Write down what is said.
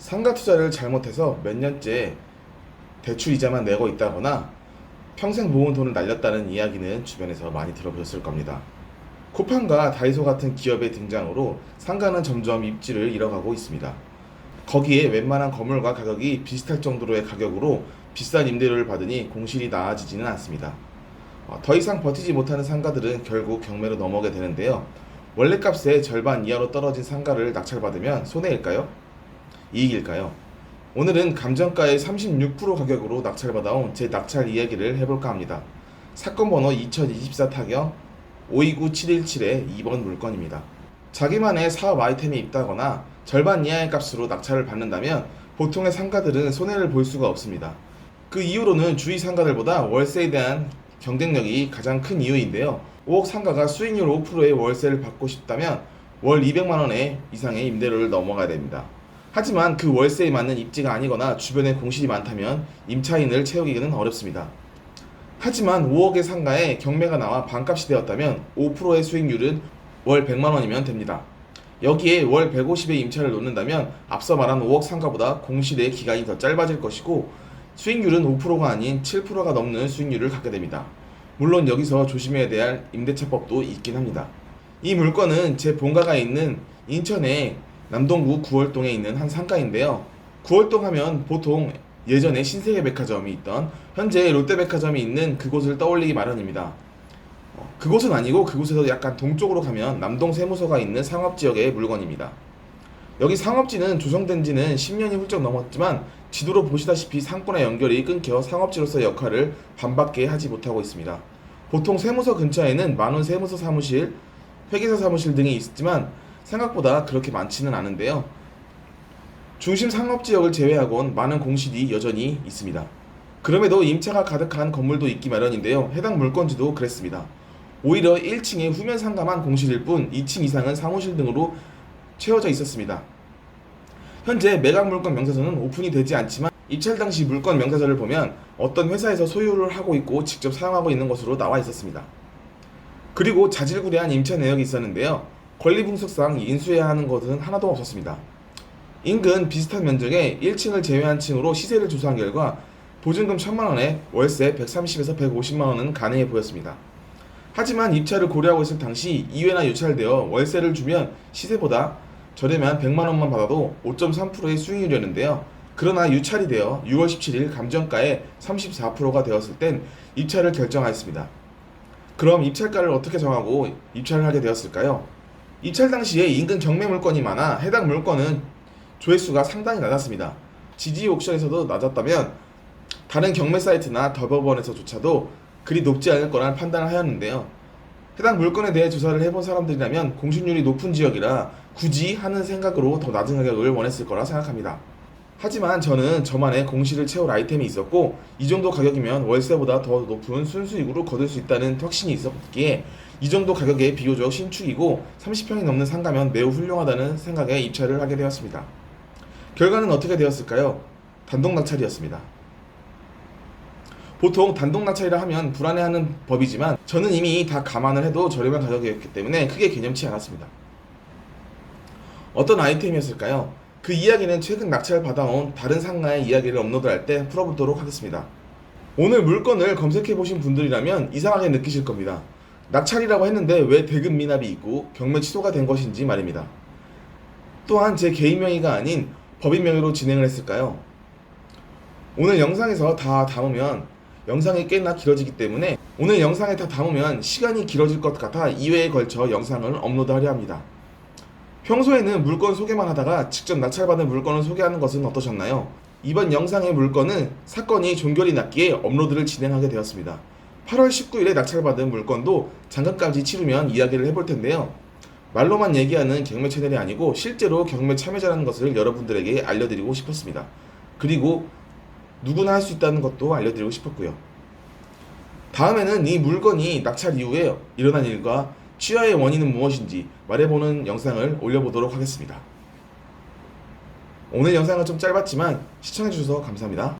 상가 투자를 잘못해서 몇 년째 대출 이자만 내고 있다거나 평생 모은 돈을 날렸다는 이야기는 주변에서 많이 들어보셨을 겁니다. 쿠팡과 다이소 같은 기업의 등장으로 상가는 점점 입지를 잃어가고 있습니다. 거기에 웬만한 건물과 가격이 비슷할 정도로의 가격으로 비싼 임대료를 받으니 공실이 나아지지는 않습니다. 어, 더 이상 버티지 못하는 상가들은 결국 경매로 넘어게 되는데요. 원래 값의 절반 이하로 떨어진 상가를 낙찰받으면 손해일까요? 이익일까요? 오늘은 감정가의 36% 가격으로 낙찰 받아온 제 낙찰 이야기를 해볼까 합니다. 사건 번호 2024 타경 529717의 2번 물건입니다. 자기만의 사업 아이템이 있다거나 절반 이하의 값으로 낙찰을 받는다면 보통의 상가들은 손해를 볼 수가 없습니다. 그 이유로는 주위 상가들보다 월세에 대한 경쟁력이 가장 큰 이유인데요. 5억 상가가 수익률 5%의 월세를 받고 싶다면 월 200만 원의 이상의 임대료를 넘어가야 됩니다. 하지만 그 월세에 맞는 입지가 아니거나 주변에 공실이 많다면 임차인을 채우기는 어렵습니다. 하지만 5억의 상가에 경매가 나와 반값이 되었다면 5%의 수익률은 월 100만 원이면 됩니다. 여기에 월 150의 임차를 놓는다면 앞서 말한 5억 상가보다 공실의 기간이 더 짧아질 것이고 수익률은 5%가 아닌 7%가 넘는 수익률을 갖게 됩니다. 물론 여기서 조심해야 될 임대차법도 있긴 합니다. 이 물건은 제 본가가 있는 인천의 남동구 구월동에 있는 한 상가인데요. 구월동 하면 보통 예전에 신세계 백화점이 있던 현재 롯데 백화점이 있는 그곳을 떠올리기 마련입니다. 어, 그곳은 아니고 그곳에서 약간 동쪽으로 가면 남동 세무서가 있는 상업지역의 물건입니다. 여기 상업지는 조성된 지는 10년이 훌쩍 넘었지만 지도로 보시다시피 상권의 연결이 끊겨 상업지로서의 역할을 반밖에 하지 못하고 있습니다. 보통 세무서 근처에는 많은 세무서 사무실, 회계사 사무실 등이 있지만 생각보다 그렇게 많지는 않은데요. 중심 상업 지역을 제외하곤 많은 공실이 여전히 있습니다. 그럼에도 임차가 가득한 건물도 있기 마련인데요. 해당 물건지도 그랬습니다. 오히려 1층의 후면 상가만 공실일 뿐 2층 이상은 사무실 등으로 채워져 있었습니다. 현재 매각 물건 명사서는 오픈이 되지 않지만 입찰 당시 물건 명사서를 보면 어떤 회사에서 소유를 하고 있고 직접 사용하고 있는 것으로 나와 있었습니다. 그리고 자질구레한 임차 내역이 있었는데요. 권리분석상 인수해야 하는 것은 하나도 없었습니다. 인근 비슷한 면적의 1층을 제외한 층으로 시세를 조사한 결과 보증금 1000만 원에 월세 130에서 150만 원은 가능해 보였습니다. 하지만 입찰을 고려하고 있을 당시 2회나 유찰되어 월세를 주면 시세보다 저렴한 100만 원만 받아도 5.3%의 수익률이었는데요. 그러나 유찰이 되어 6월 17일 감정가의 34%가 되었을 땐 입찰을 결정하였습니다. 그럼 입찰가를 어떻게 정하고 입찰을 하게 되었을까요? 입찰 당시에 인근 경매 물건이 많아 해당 물건은 조회수가 상당히 낮았습니다. 지지 옥션에서도 낮았다면 다른 경매 사이트나 더버번에서조차도 그리 높지 않을 거란 판단을 하였는데요. 해당 물건에 대해 조사를 해본 사람들이라면 공실률이 높은 지역이라 굳이 하는 생각으로 더 낮은 가격을 원했을 거라 생각합니다. 하지만 저는 저만의 공실을 채울 아이템이 있었고 이 정도 가격이면 월세보다 더 높은 순수익으로 거둘 수 있다는 확신이 있었기에 이 정도 가격에 비교적 신축이고 30평이 넘는 상가면 매우 훌륭하다는 생각에 입찰을 하게 되었습니다. 결과는 어떻게 되었을까요? 단독 낙찰이었습니다. 보통 단독 낙찰이라 하면 불안해하는 법이지만 저는 이미 다 감안을 해도 저렴한 가격이었기 때문에 크게 개념치 않았습니다. 어떤 아이템이었을까요? 그 이야기는 최근 낙찰 받아온 다른 상가의 이야기를 업로드할 때 풀어보도록 하겠습니다. 오늘 물건을 검색해 보신 분들이라면 이상하게 느끼실 겁니다. 낙찰이라고 했는데 왜 대금 미납이 있고 경매 취소가 된 것인지 말입니다. 또한 제 개인 명의가 아닌 법인 명의로 진행을 했을까요? 오늘 영상에서 다 담으면 영상이 꽤나 길어지기 때문에 오늘 영상에 다 담으면 시간이 길어질 것 같아 2회에 걸쳐 영상을 업로드하려 합니다. 평소에는 물건 소개만 하다가 직접 낙찰받은 물건을 소개하는 것은 어떠셨나요? 이번 영상의 물건은 사건이 종결이 났기에 업로드를 진행하게 되었습니다. 8월 19일에 낙찰받은 물건도 잠깐까지 치르면 이야기를 해볼 텐데요. 말로만 얘기하는 경매 채널이 아니고 실제로 경매 참여자라는 것을 여러분들에게 알려드리고 싶었습니다. 그리고 누구나 할 수 있다는 것도 알려드리고 싶었고요. 다음에는 이 물건이 낙찰 이후에 일어난 일과 취하의 원인은 무엇인지 말해보는 영상을 올려보도록 하겠습니다. 오늘 영상은 좀 짧았지만 시청해주셔서 감사합니다.